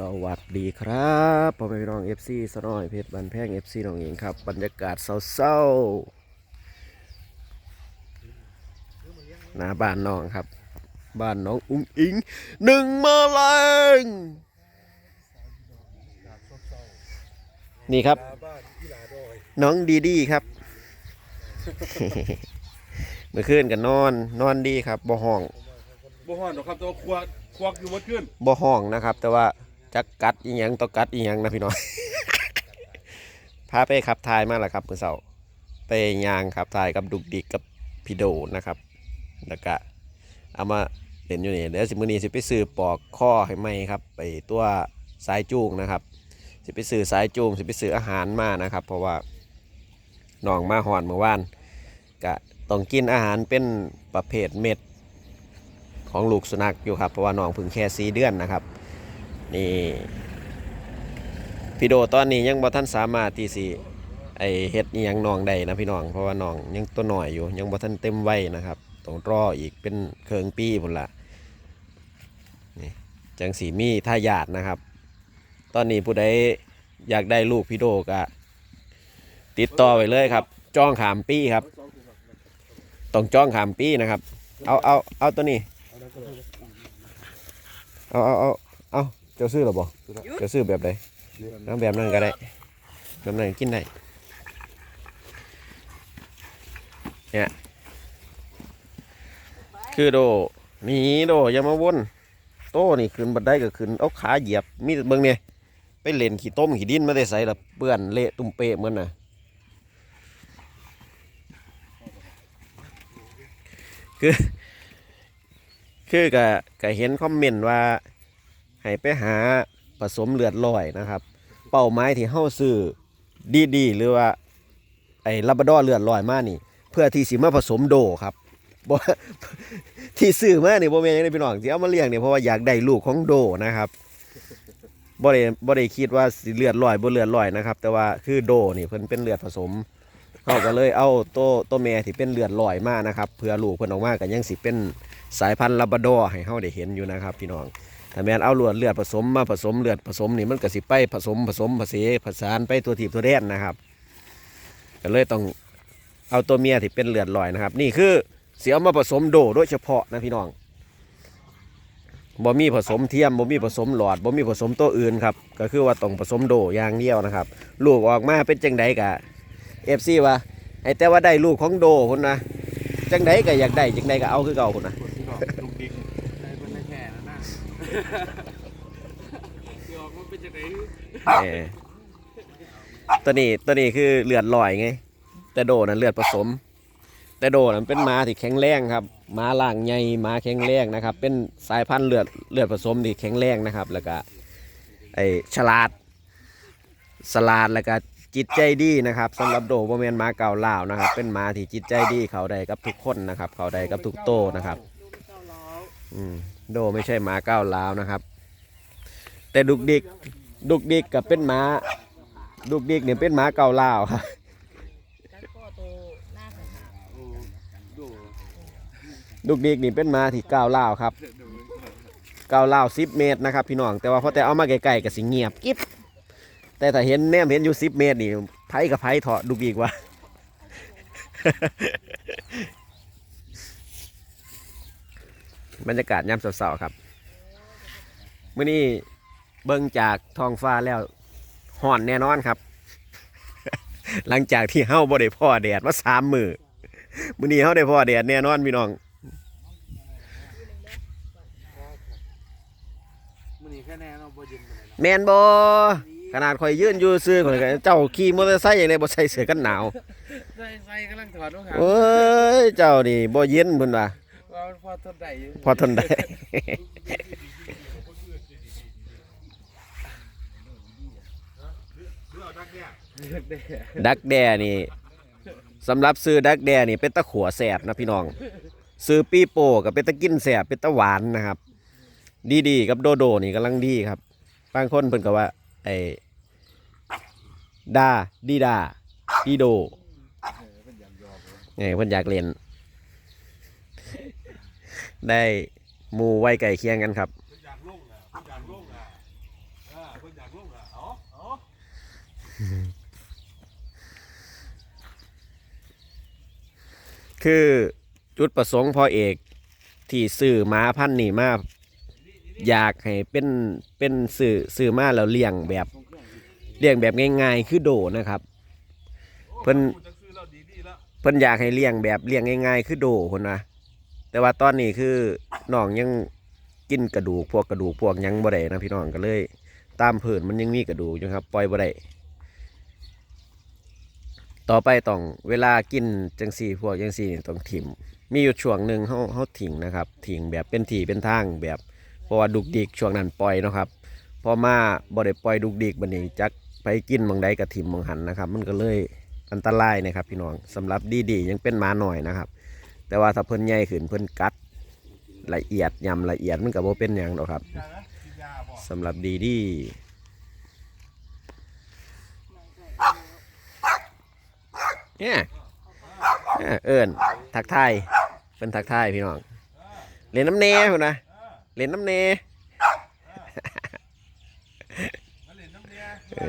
สวัสดีครับพ่อแม่พี่น้อง FC สนอยเพชรบันแพง FC น้องเองครับ บรรยากาศเศร้าๆหน้าบ้านน้องครับ บ้านน้องอุ้งอิงหนึ่งแมาแรงนี่ครับ น้องดีดีครับ เมื่อคืนกันนอน นอนดีครับบ่ห้องบ่ฮ้อนดอกครับตัวควักควักอยู่บ่ขึ้นบ่ห้องนะครับ แต่ว่า จักกัดอีหยังต่อกัดอีหยังนะพี่น้อง พาไปขับถ่ายมาแล้วครับเมื่อเช้าไปยางขับถ่ายกับดุกดิกกับพี่โดนะครับแล้วก็เอามาเล่นอยู่นี่เดี๋ยวสิมือนี้สิไปซื้อปอกข้อให้ไหมครับไปตัวสายจูงนะครับ สิไปซื้อสายจูงสิไปซื้ออาหารมานะครับ เพราะว่าน้องมาหอนเมื่อวานก็ต้องกินอาหารเป็นประเภทเม็ดของลูกสุนัขอยู่ครับเพราะว่าน้องเพิ่งแค่สีเดือนนะครับ นี่พี่โดตอนนี้ยังบ่ท่านสามารถที่สิไอเฮ็ดยังน้องได้นะพี่น้องเพราะว่าน้องยังตัวหน่อยอยู่ ยังบ่ท่านเต็มวัยนะครับต้องรออีกเป็นเคิงปีพุ่นละนี่จังสีมีทายาทนะครับ ตอนนี้ผู้ใดอยากได้ลูกพี่โดก็ติดต่อไปเลยครับ จ้องขามปีครับต้องจ้องขามปีนะครับ เอาเอาเอาตัวนี้ เอาเอาเอาเอา เจ้าซื้อหรอบ่เจ้าซื้อแบบใดน้ำแบบนั้นก็ได้แบบนั้นกินได้เนี่ยคือโดนี่โดอย่ามาวนโตนี่ขึ้นบันไดก็ขึ้นเอาขาเหยียบมีเบิ่งเนี่ยไปเล่นขี้ต้มขี้ดินมาได้ใส่ละเปื้อนเละตุ่มเปะเหมือนน่ะคือ คือกะกะเห็นคอมเมนต์ว่า ให้ไปหาผสมเลือดลอยนะครับ เป้าหมายที่เฮาซื้อดีๆหรือว่าไอ้ลาบราดอเลือดลอยมานี่ เพื่อที่สิมาผสมโดครับบ่ที่ซื้อมานี่บ่แม่นยังเด้พี่น้องที่เอามาเลี้ยงเนี่ยเพราะว่าอยากได้ลูกของโดนะครับบ่ได้บ่ได้คิดว่าสิเลือดลอยบ่เลือดลอยนะครับ แต่ว่าคือโดนี่เพิ่นเป็นเลือดผสมเขาก็เลยเอาโตโตแม่ที่เป็นเลือดลอยมานะครับเพื่อลูกเพิ่นออกมาก็ยังสิเป็นสายพันธุ์ลาบราดอให้เฮาได้เห็นอยู่นะครับ พี่น้อง ถ้าแม่นเอาเลือดเลือดผสมมาผสมเลือดผสมนี่มันก็สิไปผสมผสมผสมผสานไปตัวถีบตัวแดนนะครับก็เลยต้องเอาตัวเมียที่เป็นเลือดลอยนะครับ นี่คือเสียมาผสมโดโดยเฉพาะนะพี่น้องบ่มีผสมเทียมบ่มีผสมหลอดบ่มีผสมตัวอื่นครับก็คือว่าต้องผสมโดอย่างเดียวนะครับ ลูกออกมาเป็นจังไดกะเอฟซีว่าไอแต่ว่าได้ลูกของโดคนนะจังไดก็อยากได้จังไดก็เอาคือเก่าคนนะ ดอกมาเป็นจังไดเออตัวนี้ตัวนี้คือเลือดลอยไง แต่โดนั้นเลือดผสม แต่โดนั้นเป็นม้าที่แข็งแรงครับม้าล่างใหญ่ม้าแข็งแรงนะครับ เป็นสายพันธุ์เลือดเลือดผสมที่แข็งแรงนะครับ แล้วก็ไอฉลาดสลาดแล้วก็จิตใจดีนะครับสำหรับโดโมเมนม้าเก่าล่าวนะครับ เป็นม้าที่จิตใจดีเขาได้กับทุกคนนะครับ เขาได้กับทุกโตนะครับ อืม โดไม่ใช่หมาก้าวล้าวนะครับ แต่ดุกดิกดุกดิกกับเป็นหมาดุกดิกเนี่ยเป็นหมาเก่าล้าวครับดุกดิกนี่เป็นหมาที่ก้าวล้าวครับก้าวล้าวสิบเมตรนะครับพี่น้องแต่ว่าพอแต่เอามาไกลๆกับสิเงียบกิ๊บแต่ถ้าเห็นแนมเห็นอยู่สิบเมตรนี่ไผกับไผเถาะดุกดิกว่า บรรยากาศยามเสาร์ๆครับมื่อนี้เบิ่งจากท้องฟ้าแล้วห่อนแน่นอนครับ หลังจากที่เฮาบ่ได้พ่อแดดมาสามมือมื้อนี้เฮาได้พ่อแดดแน่นอนพี่น้องมันนี่แค่แน่เนาะบ่ยืนมาเลยแม่นบ่ขนาดข่อยยืนอยู่ซื่อข่อยก็เจ้าขี่มอเตอร์ไซค์อย่างไรบ่ใส่เสื้อกันหนาวใส่ใส่กำลังถอดรองเท้าโอ้ยเจ้านี่บ่เย็นเพิ่นว่าว่ามัน พอทนได้อยู่พอทนได้เลือดดักเนี่ยดักแด้นี่สำหรับซื้อดักแด้นี่เป็นตะขัวแสบนะพี่น้อง ซื้อปีโป้กับเป็นตะกินแสบเป็นตะหวานนะครับ ดีๆกับโดโดนี่กำลังดีครับบางคนเพิ่นก็ว่าไอ้ดาดีดาดีโดไงเพิ่นอยากเล่น ได้หมูไว้ไก่เคียงกันครับอยากลงอะอยากลงอะเออเพิ่นอยากลงอะเอาเอาคือจุดประสงค์พ่อเอกที่ซื้อม้าพันธุ์นี่มาอยากให้เป็นเป็นสื่อสื่อมาแล้วเลี้ยงแบบเลี้ยงแบบง่ายๆ คือโดนะครับ เพิ่นจังซื้อแล้วดีดีแล้ว เพิ่นอยากให้เลี้ยงแบบเลี้ยงง่ายๆ คือโดคนนะ แต่ว่าตอนนี้คือน้องยังกินกระดูกพวกกระดูกพวกยังบ่ได้นะพี่น้องก็เลย ตามผืนมันยังมีกระดูกอยู่ครับปล่อยบ่ได้ต่อไปต้องเวลากินจังสี่พวกจังสี่นี่ต้องถิ่มมีอยู่ช่วงหนึ่งเขาเขาถิ่งนะครับถิ่งแบบเป็นที่เป็นทางแบบเพราะว่าดุกดิกช่วงนั้นปล่อยนะครับพอมาบ่ได้ปล่อยดุกดิกบัดนี้จักไปกินบางใดกับถิ่มบางหันนะครับ มันก็เลยอันตรายนะครับพี่น้องสำหรับดีๆยังเป็นหมาหน่อยนะครับ แต่ว่าถ้าเพิ่นใหญ่ขึ้นเพิ่นกัดละเอียดยำละเอียดมันก็บ่เป็นหยังหรอกครับสำหรับดีดีเนี่ยเนี่ยเอิญทักทายเป็นทักทายพี่น้องเล่นน้ำเนพุ่นนะเล่นน้ำเนมาเล่นน้ำเน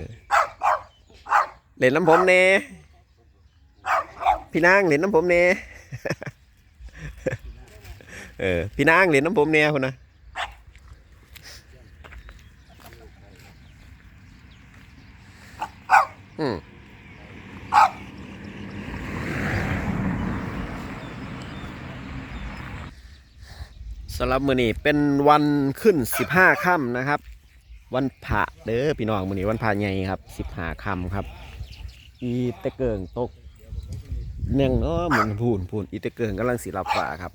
ยเล่นน้ำผมเนพี่นางเล่นน้ำผมเน เออ พี่นางเล่นน้ำผมเนพุ่นนะอืมสำหรับมือนี้เป็นวันขึ้น15ค่ำนะครับ วันพระเด้อพี่น้องมือนี้วันพระใหญ่ครับ15ค่ำครับ อีเตะเกิงตกเนื่องเนาะเหมือนพูนพูนอีเตะเกิงกำลังสิรับฟ้าครับ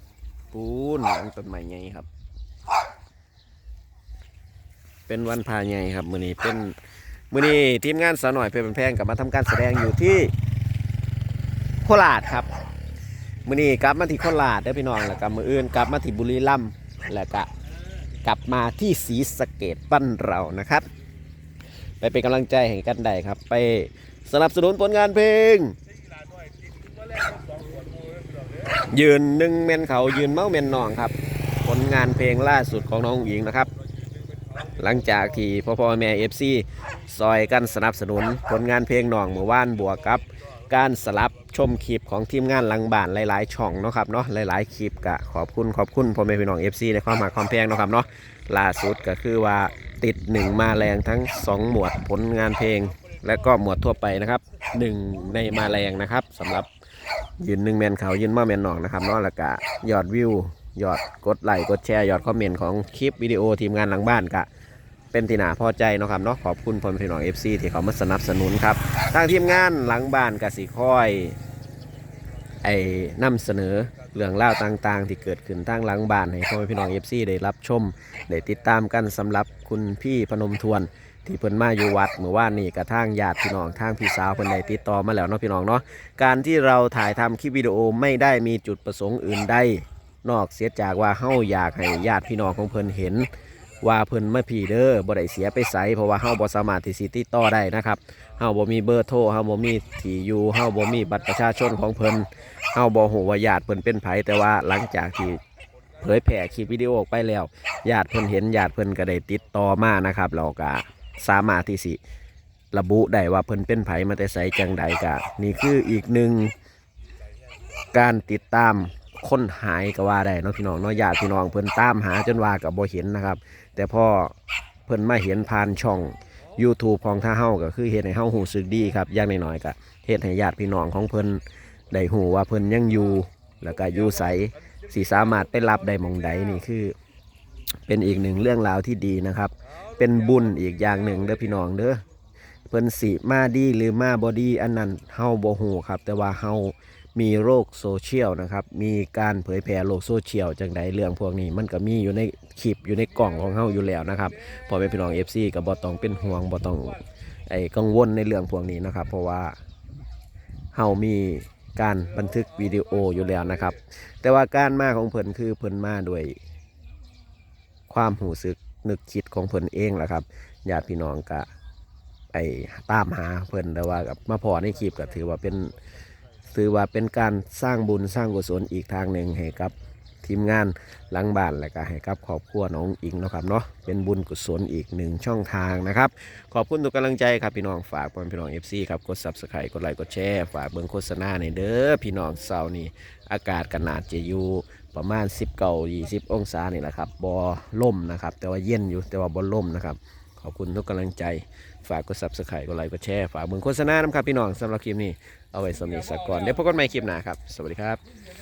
ปูนหลังต้นไม้ใหญ่ครับ เป็นวันพระใหญ่ครับมื้อนี้เป็นมื้อนี้ทีมงานสาวหน่อยเพชรเป็นแพงกลับมาทำการแสดงอยู่ที่โคราชครับมื่อนี้กลับมาที่โคราชได้พี่น้องแล้วก็มืออื่นกลับมาที่บุรีรัมย์แล้วก็กลับมาที่ศรีสะเกดบ้านเรานะครับ ไปเป็นกำลังใจให้กันได้ครับ ไปสนับสนุนผลงานเพลง ยืนหนึ่งเมนเขายืนเมาเมนนองครับ ผลงานเพลงล่าสุดของน้องหญิงนะครับ หลังจากที่พ่อพ่อแม่เอฟซีซอยกันสนับสนุน ผลงานเพลงน้องเมื่อวานบวกกับการสลับชมคลิปของทีมงานลังบานหลาย ๆ ช่องเนาะครับเนาะหลาย ๆ คลิปกะขอบคุณขอบคุณพ่อแม่พี่น้อง FC ในความหมายความแพงเนาะครับเนาะล่าสุดก็คือว่าติดหนึ่งมาแรงทั้ง 2 หมวดผลงานเพลง และก็หมวดทั่วไปนะครับหนึ่งในมาแรงนะครับสำหรับ ยืนหนึ่งแมนเขายืนมาแมนนองนะครับนาะแล้วก็ยอดวิวยอดกดไลค์กดแชร์ยอดคอมเมนต์ของคลิปวิดีโอทีมงานหลังบ้านกะเป็นที่น่าพอใจนะครับเนาะขอบคุณพ่อแม่พี่น้อง FC ที่เขามาสนับสนุนครับทางทีมงานหลังบ้านกะสิคอยไอ้นำเสนอเรื่องเล่าต่างๆ ที่เกิดขึ้นทางหลังบ้านให้พ่อพี่น้องเอฟซีได้รับชมได้ติดตามกันสำหรับคุณพี่พนมทวน ที่เพิ่นมาอยู่วัดเมื่อวานนี้กระทั่งญาติพี่น้องทางพี่สาวเพิ่นได้ติดต่อมาแล้วเนาะพี่น้องเนาะการที่เราถ่ายทำคลิปวิดีโอไม่ได้มีจุดประสงค์อื่นใดนอกเสียจากว่าเฮาอยากให้ญาติพี่น้องของเพิ่นเห็น ว่าเพิ่นมาพี่เด้อบ่ได้เสียไปไสเพราะว่าเฮาบ่สามารถที่สิติดต่อได้นะครับเฮาบ่มีเบอร์โทรเฮาบ่มีที่อยู่เฮาบ่มีบัตรประชาชนของเพิ่นเฮาบ่ฮู้ว่าญาติเพิ่นเป็นไผแต่ว่าหลังจากที่เผยแพร่คลิปวิดีโอออกไปแล้วญาติเพิ่นเห็นญาติเพิ่นก็ได้ติดต่อมานะครับแล้วก็ สามารถที่สิ ระบุได้ว่าเพิ่นเป็นไผมาแต่ไสจังใดก็นี่คืออีกหนึ่งการติดตามคนหายก็ว่าได้เนาะพี่น้องเนาะญาติพี่น้องเพิ่นตามหาจนว่าก็บ่เห็นนะครับ แต่พอเพิ่นมาเห็นผ่านช่อง YouTube ของท่าเฮาก็คือเฮ็ดให้เฮาหูสึกดีครับอย่างน้อยๆก็เฮ็ดให้ญาติพี่น้องของเพิ่นได้หูว่าเพิ่นยังอยู่แล้วก็อยู่ใสสิสามารถไปรับได้มองใดนี่คือ เป็นอีกหนึ่งเรื่องราวที่ดีนะครับ เป็นบุญอีกอย่างหนึ่งเด้อพี่น้องเด้อเพิ่นสิมาดีหรือมาบ่ดีอันนั้นเฮาบ่ฮู้ครับ แต่ว่าเฮามีโรคโซเชียลนะครับ มีการเผยแพร่โลกโซเชียลจังใดเรื่องพวกนี้ มันก็มีอยู่ในคลิปอยู่ในกล่องของเฮาอยู่แล้วนะครับพอเป็นพี่น้อง FC ก็บ่ต้องเป็นห่วงบ่ต้องไอ้กังวลในเรื่องพวกนี้นะครับ เพราะว่าเฮามีการบันทึกวิดีโออยู่แล้วนะครับ แต่ว่าการมาของเพิ่นคือเพิ่นมาด้วยความหูสึก นึกคิดของเพิ่นเองแหละครับญาติพี่น้องก็ไอ้ตามหาเพิ่นแต่ว่ากับมาพอในคลิปก็ถือว่าเป็นถือว่าเป็นการสร้างบุญสร้างกุศลอีกทางหนึ่งให้กับทีมงานหลังบ้านและก็ให้กับครอบครัวน้องอิงนะครับเนาะเป็นบุญกุศลอีกหนึ่งช่องทางนะครับขอบคุณทุกกำลังใจครับพี่น้องฝากพ่อพี่น้อง FC ครับกด Subscribe กดไลค์กดแชร์ฝากเบิ่งโฆษณาในเด้อพี่น้องเสาร์นี้อากาศกันนาดจะอยู่ ประมาณ10เก่า20 องศานี่แหละครับบอล่มนะครับ แต่ว่าเย็นอยู่แต่ว่าบอล่มนะครับ ขอบคุณทุกกำลังใจ ฝากกด Subscribe กดไลค์กดแชร์ฝากเบิ่งโฆษณาน้ำครับพี่น้องสำหรับคลิปนี้เอาไว้สำหรับสักก่อนเดี๋ยวพบกันใหม่คลิปหน้าครับ สวัสดีครับ